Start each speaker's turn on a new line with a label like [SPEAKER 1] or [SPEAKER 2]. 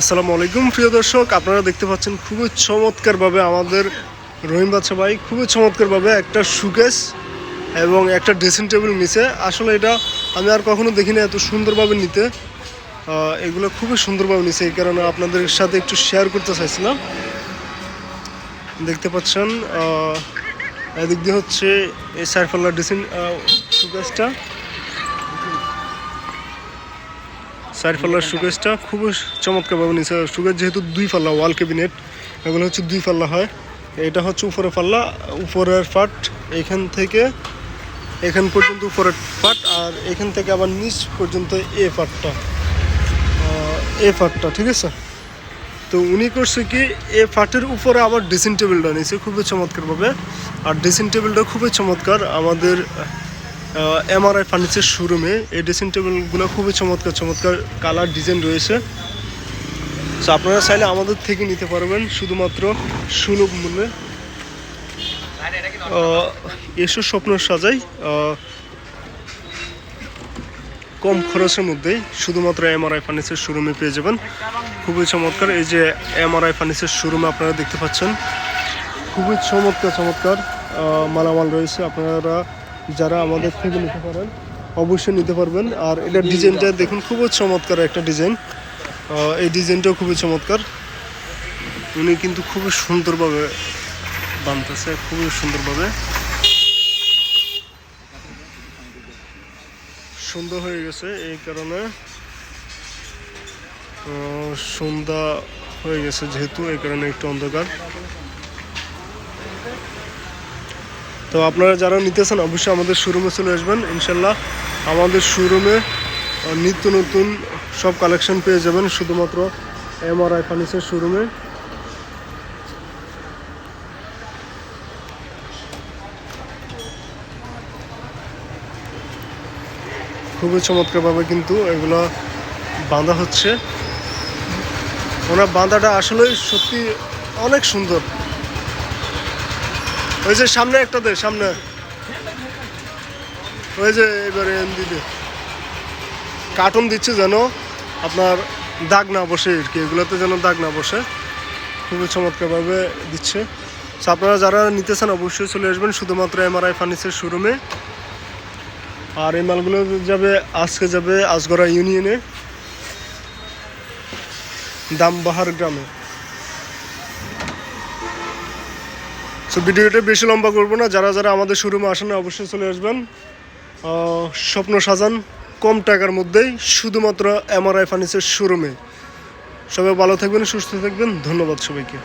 [SPEAKER 1] আসসালামু আলাইকুম, প্রিয় দর্শক। আপনারা দেখতে পাচ্ছেন খুবই চমৎকারভাবে আমাদের রহিম বাচ্চা ভাই খুবই চমৎকারভাবে একটা সুকেস এবং একটা ড্রেসিং টেবিল নিচে আসলে এটা আমি আর কখনো দেখিনি এত সুন্দরভাবে নিতে। এগুলো খুবই সুন্দরভাবে নিছে, এই কারণে আপনাদের সাথে একটু শেয়ার করতে চাইছিলাম। দেখতে পাচ্ছেন এদিক দিয়ে হচ্ছে এই সাইফাল্লা ড্রেসিং সুকেসটা চার পাল্লার সুকেসটা খুবই চমৎকারভাবে নিচে সুকেস যেহেতু দুই পাল্লা ওয়াল ক্যাবিনেট এগুলো হচ্ছে দুই পাল্লা হয়। এটা হচ্ছে উপরে পাল্লা উপরের পাট এখান থেকে এখান পর্যন্ত উপরের পাট আর এখান থেকে আবার নিচ পর্যন্ত এ পাটটা আহ, এ পাটটা ঠিক আছে? তো উনি করছে কি এ ফাটের উপরে আবার ড্রেসিং টেবিলটা নিয়েছে খুবই চমৎকারভাবে। আর ড্রেসিং টেবিলটা খুবই চমৎকার। আমাদের এমআরআই ফার্নিচার শোরুমে এই ড্রেসিং টেবিলগুলো খুবই চমৎকার চমৎকার কালার ডিজাইন রয়েছে। তো আপনারা চাইলে আমাদের থেকে নিতে পারবেন শুধুমাত্র সুলভ মূল্যে। এসো স্বপ্ন সাজাই। কম খরচের মধ্যেই শুধুমাত্র এমআরআই ফার্নিচার শোরুমে পেয়ে যাবেন। খুবই চমৎকার, এই যে এমআরআই ফার্নিচার শোরুমে আপনারা দেখতে পাচ্ছেন। খুবই চমৎকার চমৎকার মালামাল রয়েছে। আপনারা যারা আমাদের থেকে নিতে পারেন, অবশ্যই নিতে পারবেন। আর এটার ডিজাইনটা দেখুন, খুবই চমৎকার একটা ডিজাইন। এই ডিজাইনটাও খুবই চমৎকার। উনি কিন্তু খুবই সুন্দরভাবে বানতেছে, খুবই সুন্দরভাবে। সুন্দর হয়ে গেছে এই কারণে। সন্ধ্যা হয়ে গেছে যেহেতু, এই কারণে একটু অন্ধকার। তো আপনারা যারা নিতেছেন, অবশ্যই আমাদের শোরুমে চলে আসবেন। ইনশাল্লাহ আমাদের শোরুমে নিত্য নতুন সব কালেকশন পেয়ে যাবেন, শুধুমাত্র এমআরআই ফার্নিচার শোরুমে খুবই চমৎকারভাবে কিন্তু এগুলো বাঁধা হচ্ছে। ওনার বাঁধাটা আসলেই সত্যি অনেক সুন্দর। ওই যে সামনে একটা দে, সামনে। ওই যে এবারে দিদি কার্টুন দিচ্ছে যেন আপনার দাগ না বসে আর কি, এগুলোতে যেন দাগ না বসে। খুবই চমৎকারভাবে দিচ্ছে। So, আপনারা যারা নিতেছেন অবশ্যই চলে আসবেন, শুধুমাত্র এমআরআই ফার্নিচার শোরুমে আর এই মালগুলো যাবে, আজকে যাবে আজগড়া ইউনিয়নে। দামবাহার গ্রামে। সো ভিডিওটা বেশি লম্বা করব না। যারা যারা আমাদের শোরুমে আসেন অবশ্যই চলে আসবেন। স্বপ্ন সাজান, কম টাকার মধ্যেই শুধুমাত্র এমআরআই ফার্নিচার শোরুমে। সবাই ভালো থাকবেন, সুস্থ থাকবেন। ধন্যবাদ সবাইকে।